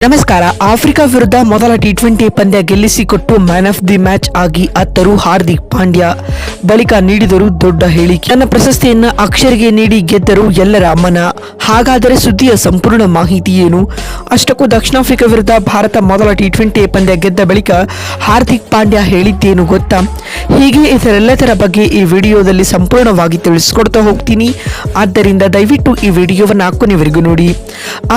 ನಮಸ್ಕಾರ. ಆಫ್ರಿಕಾ ವಿರುದ್ಧ ಮೊದಲ ಟಿ ಟ್ವೆಂಟಿ ಪಂದ್ಯ ಗೆಲ್ಲಿಸಿಕೊಟ್ಟು ಮ್ಯಾನ್ ಆಫ್ ದಿ ಮ್ಯಾಚ್ ಆಗಿ ಅತ್ತರು ಹಾರ್ದಿಕ್ ಪಾಂಡ್ಯ. ಬಳಿಕ ನೀಡಿದರು ದೊಡ್ಡ ಹೇಳಿಕೆ. ತನ್ನ ಪ್ರಶಸ್ತಿಯನ್ನ ಅಕ್ಷರಿಗೆ ನೀಡಿ ಗೆದ್ದರು ಎಲ್ಲರ ಮನ. ಹಾಗಾದರೆ ಸುದ್ದಿಯ ಸಂಪೂರ್ಣ ಮಾಹಿತಿ ಏನು? ಅಷ್ಟಕ್ಕೂ ದಕ್ಷಿಣ ಆಫ್ರಿಕಾ ವಿರುದ್ಧ ಭಾರತ ಮೊದಲ ಟಿ ಟ್ವೆಂಟಿ ಪಂದ್ಯ ಗೆದ್ದ ಬಳಿಕ ಹಾರ್ದಿಕ್ ಪಾಂಡ್ಯ ಹೇಳಿದ್ದೇನು ಗೊತ್ತಾ? ಹೀಗೆ ಇದರೆಲ್ಲದರ ಬಗ್ಗೆ ಈ ವಿಡಿಯೋದಲ್ಲಿ ಸಂಪೂರ್ಣವಾಗಿ ತಿಳಿಸ್ಕೊಡ್ತಾ ಹೋಗ್ತೀನಿ. ಆದ್ದರಿಂದ ದಯವಿಟ್ಟು ಈ ವಿಡಿಯೋವನ್ನು ಕೊನೆವರೆಗೂ ನೋಡಿ.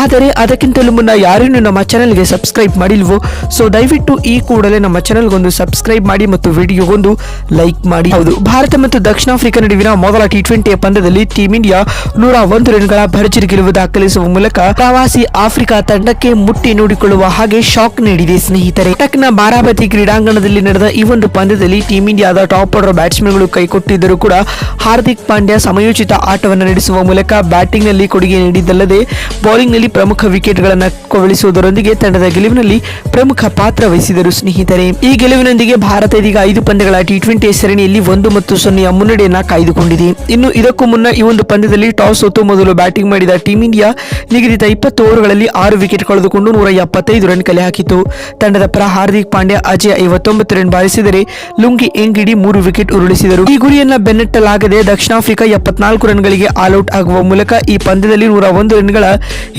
ಆದರೆ ಅದಕ್ಕಿಂತಲೂ ಮುನ್ನ ಯಾರೇನು ನಮ್ಮ ಚಾನಲ್ಗೆ ಸಬ್ಸ್ಕ್ರೈಬ್ ಮಾಡಿಲ್ವೋ? ಸೊ ದಯವಿಟ್ಟು ಈ ಕೂಡಲೇ ನಮ್ಮ ಚಾನಲ್ಗೊಂದು ಸಬ್ಸ್ಕ್ರೈಬ್ ಮಾಡಿ ಮತ್ತು ವಿಡಿಯೋಗೊಂದು ಲೈಕ್ ಮಾಡಿ. ಹೌದು. ಭಾರತ ಮತ್ತು ದಕ್ಷಿಣ ಆಫ್ರಿಕಾ ನಡುವಿನ ಮೊದಲ ಟಿ ಟ್ವೆಂಟಿಯ ಪಂದ್ಯದಲ್ಲಿ ಟೀಂ ಇಂಡಿಯಾ ನೂರ ಒಂದು ರನ್ಗಳ ಭರ್ಜರಿ ಗೆಲುವು ದಾಖಲಿಸುವ ಮೂಲಕ ಪ್ರವಾಸಿ ಆಫ್ರಿಕಾ ತಂಡಕ್ಕೆ ಮುಟ್ಟಿ ನೋಡಿಕೊಳ್ಳುವ ಹಾಗೆ ಶಾಕ್ ನೀಡಿದೆ ಸ್ನೇಹಿತರೆ. ಟಕ್ನ ಬಾರಾಬತಿ ಕ್ರೀಡಾಂಗಣದಲ್ಲಿ ನಡೆದ ಈ ಒಂದು ಪಂದ್ಯದಲ್ಲಿ ಟೀಂ ಇಂಡಿಯಾದ ಟಾಪ್ ಆರ್ಡರ್ ಬ್ಯಾಟ್ಸ್ಮನ್ಗಳು ಕೈಕೊಟ್ಟಿದ್ದರೂ ಕೂಡ ಹಾರ್ದಿಕ್ ಪಾಂಡ್ಯ ಸಮಯೋಚಿತ ಆಟವನ್ನು ನಡೆಸುವ ಮೂಲಕ ಬ್ಯಾಟಿಂಗ್ನಲ್ಲಿ ಕೊಡುಗೆ ನೀಡಿದ್ದಲ್ಲದೆ ಬೌಲಿಂಗ್ನಲ್ಲಿ ಪ್ರಮುಖ ವಿಕೆಟ್ಗಳನ್ನು ಕಬಳಿಸುವುದರೊಂದಿಗೆ ತಂಡದ ಗೆಲುವಿನಲ್ಲಿ ಪ್ರಮುಖ ಪಾತ್ರ ವಹಿಸಿದರು ಸ್ನೇಹಿತರೆ. ಈ ಗೆಲುವಿನೊಂದಿಗೆ ಭಾರತ ಇದೀಗ ಐದು ಪಂದ್ಯಗಳ ಟಿ ಟ್ವೆಂಟಿ ಸರಣಿಯಲ್ಲಿ ಒಂದು ಮತ್ತು ಸೊನ್ನೆಯ ಮುನ್ನಡೆಯನ್ನ ಕಾಯ್ದುಕೊಂಡಿದೆ. ಇನ್ನು ಇದಕ್ಕೂ ಮುನ್ನ ಈ ಒಂದು ಪಂದ್ಯದಲ್ಲಿ ಟಾಸ್ ಸೋತು ಮೊದಲು ಬ್ಯಾಟಿಂಗ್ ಮಾಡಿದ ಟೀಂ ಇಂಡಿಯಾ ನಿಗದಿತ ಇಪ್ಪತ್ತು ಓವರ್ಗಳಲ್ಲಿ ಆರು ವಿಕೆಟ್ ಕಳೆದುಕೊಂಡು ನೂರ ಎಪ್ಪತ್ತೈದು ರನ್ ಕಲೆ ಹಾಕಿತು ತಂಡದ ಪರ ಹಾರ್ದಿಕ್ ಪಾಂಡ್ಯ ಅಜಯ್ ಐವತ್ತೊಂಬತ್ತು ರನ್ ಬಾರಿಸಿದರೆ ಲುಂಗಿ ಎಂಗಿಡಿ ಮೂರು ವಿಕೆಟ್ ಉರುಳಿಸಿದರು. ಈ ಗುರಿಯನ್ನ ಬೆನ್ನಟ್ಟಲಾಗದೆ ದಕ್ಷಿಣ ಆಫ್ರಿಕಾ ಎಪ್ಪತ್ನಾಲ್ಕು ರನ್ಗಳಿಗೆ ಆಲ್ಔಟ್ ಆಗುವ ಮೂಲಕ ಈ ಪಂದ್ಯದಲ್ಲಿ ನೂರ ಒಂದು ರನ್ಗಳ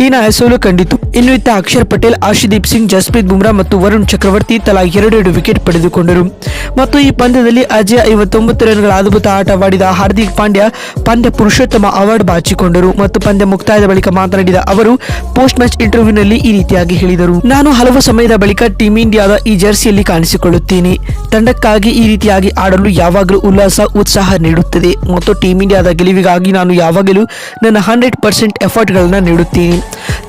ಹೀನ ಸೋಲು ಕಂಡಿತು ಇನ್ನು ಇತ್ತ ಅಕ್ಷರ್ ಪಟೇಲ್ ಆಶುದೀಪ್ ಸಿಂಗ್, ಜಸ್ಪ್ರೀತ್ ಬುಮ್ರಾ ಮತ್ತು ವರುಣ್ ಚಕ್ರವರ್ತಿ ತಲಾ ಎರಡೆರಡು ವಿಕೆಟ್ ಪಡೆದುಕೊಂಡರು. ಮತ್ತು ಈ ಪಂದ್ಯದಲ್ಲಿ ಅಜಯ್ ಐವತ್ತೊಂಬತ್ತು ರನ್ಗಳ ಅದ್ಭುತ ಆಟವಾಡಿದ ಹಾರ್ದಿಕ್ ಪಾಂಡ್ಯ ಪಂದ್ಯ ಪುರುಷೋತ್ತಮ ಅವಾರ್ಡ್ ಬಾಚಿಕೊಂಡರು ಮತ್ತು ಪಂದ್ಯ ಮುಕ್ತಾಯದ ಬಳಿಕ ಮಾತನಾಡಿದ ಅವರು ಪೋಸ್ಟ್ ಮ್ಯಾಚ್ ಇಂಟರ್ವ್ಯೂನಲ್ಲಿ ಈ ರೀತಿಯಾಗಿ ಹೇಳಿದರು. ನಾನು ಹಲವು ಸಮಯದ ಬಳಿಕ ಟೀಂ ಇಂಡಿಯಾದ ಈ ಜರ್ಸಿಯಲ್ಲಿ ಕಾಣಿಸಿಕೊಳ್ಳುತ್ತೇನೆ. ತಂಡಕ್ಕಾಗಿ ಈ ರೀತಿಯಾಗಿ ಆಡಲು ಯಾವಾಗಲೂ ಉಲ್ಲಾಸ, ಉತ್ಸಾಹ ನೀಡುತ್ತದೆ. ಮತ್ತು ಟೀಂ ಇಂಡಿಯಾದ ಗೆಲುವಿಗಾಗಿ ನಾನು ಯಾವಾಗಲೂ ನನ್ನ ಹಂಡ್ರೆಡ್ ಪರ್ಸೆಂಟ್ ಎಫರ್ಟ್ಗಳನ್ನು ನೀಡುತ್ತೇನೆ.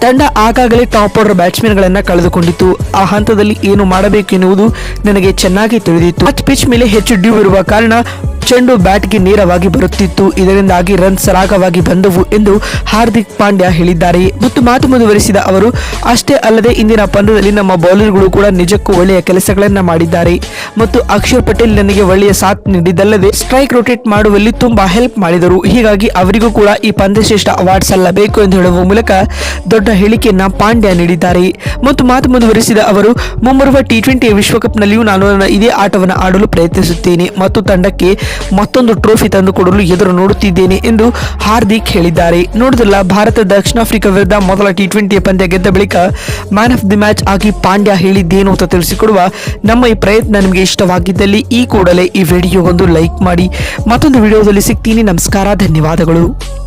ತಂಡ ಆಗಾಗಲೇ ಟಾಪ್ ಆರ್ಡರ್ ಬ್ಯಾಟ್ಸ್ಮನ್ಗಳನ್ನು ಕಳೆದುಕೊಂಡಿತ್ತು. ಆ ಹಂತದಲ್ಲಿ ಏನು ಮಾಡಬೇಕೆನ್ನುವುದು ನನಗೆ ಚೆನ್ನಾಗಿ ತಿಳಿದಿತ್ತು. ಪಿಚ್ ಮೇಲೆ ಹೆಚ್ಚು ಡ್ಯೂ ಇರುವ ಕಾರಣ ಚೆಂಡು ಬ್ಯಾಟ್ಗೆ ನೇರವಾಗಿ ಬರುತ್ತಿತ್ತು. ಇದರಿಂದಾಗಿ ರನ್ ಸರಾಗವಾಗಿ ಬಂದವು ಎಂದು ಹಾರ್ದಿಕ್ ಪಾಂಡ್ಯ ಹೇಳಿದ್ದಾರೆ. ಮತ್ತು ಮಾತು ಮುಂದುವರಿಸಿದ ಅವರು, ಅಷ್ಟೇ ಅಲ್ಲದೆ ಇಂದಿನ ಪಂದ್ಯದಲ್ಲಿ ನಮ್ಮ ಬೌಲರ್ಗಳು ಕೂಡ ನಿಜಕ್ಕೂ ಒಳ್ಳೆಯ ಕೆಲಸಗಳನ್ನು ಮಾಡಿದ್ದಾರೆ. ಮತ್ತು ಅಕ್ಷರ್ ಪಟೇಲ್ ನನಗೆ ಒಳ್ಳೆಯ ಸಾಥ್ ನೀಡಿದ್ದಲ್ಲದೆ ಸ್ಟ್ರೈಕ್ ರೊಟೇಟ್ ಮಾಡುವಲ್ಲಿ ತುಂಬಾ ಹೆಲ್ಪ್ ಮಾಡಿದರು. ಹೀಗಾಗಿ ಅವರಿಗೂ ಕೂಡ ಈ ಪಂದ್ಯಶ್ರೇಷ್ಠ ಅವಾರ್ಡ್ ಸಲ್ಲಬೇಕು ಎಂದು ಹೇಳುವ ಮೂಲಕ ದೊಡ್ಡ ಹೇಳಿಕೆಯನ್ನ ಪಾಂಡ್ಯ ನೀಡಿದ್ದಾರೆ. ಮತ್ತು ಮಾತು ಮುಂದುವರಿಸಿದ ಅವರು, ಮುಂಬರುವ ಟಿ ಟ್ವೆಂಟಿ ವಿಶ್ವಕಪ್ನಲ್ಲಿಯೂ ನಾನು ನನ್ನ ಇದೇ ಆಟವನ್ನು ಆಡಲು ಪ್ರಯತ್ನಿಸುತ್ತೇನೆ. ಮತ್ತು ತಂಡಕ್ಕೆ ಮತ್ತೊಂದು ಟ್ರೋಫಿ ತಂದುಕೊಡಲು ಎದುರು ನೋಡುತ್ತಿದ್ದೇನೆ ಎಂದು ಹಾರ್ದಿಕ್ ಹೇಳಿದ್ದಾರೆ. ನೋಡಿದಲ್ಲ ಭಾರತ ದಕ್ಷಿಣ ಆಫ್ರಿಕಾ ವಿರುದ್ಧ ಮೊದಲ ಟಿ ಟ್ವೆಂಟಿ ಪಂದ್ಯ ಗೆದ್ದ ಬಳಿಕ ಮ್ಯಾನ್ ಆಫ್ ದಿ ಮ್ಯಾಚ್ ಆಗಿ ಪಾಂಡ್ಯ ಹೇಳಿದ್ದೇನು ಅಂತ ತಿಳಿಸಿಕೊಡುವ ನಮ್ಮ ಈ ಪ್ರಯತ್ನ ನಿಮಗೆ ಇಷ್ಟವಾಗಿದ್ದಲ್ಲಿ ಈ ಕೂಡಲೇ ಈ ವಿಡಿಯೋ ಒಂದು ಲೈಕ್ ಮಾಡಿ. ಮತ್ತೊಂದು ವಿಡಿಯೋದಲ್ಲಿ ಸಿಗ್ತೀನಿ. ನಮಸ್ಕಾರ, ಧನ್ಯವಾದಗಳು.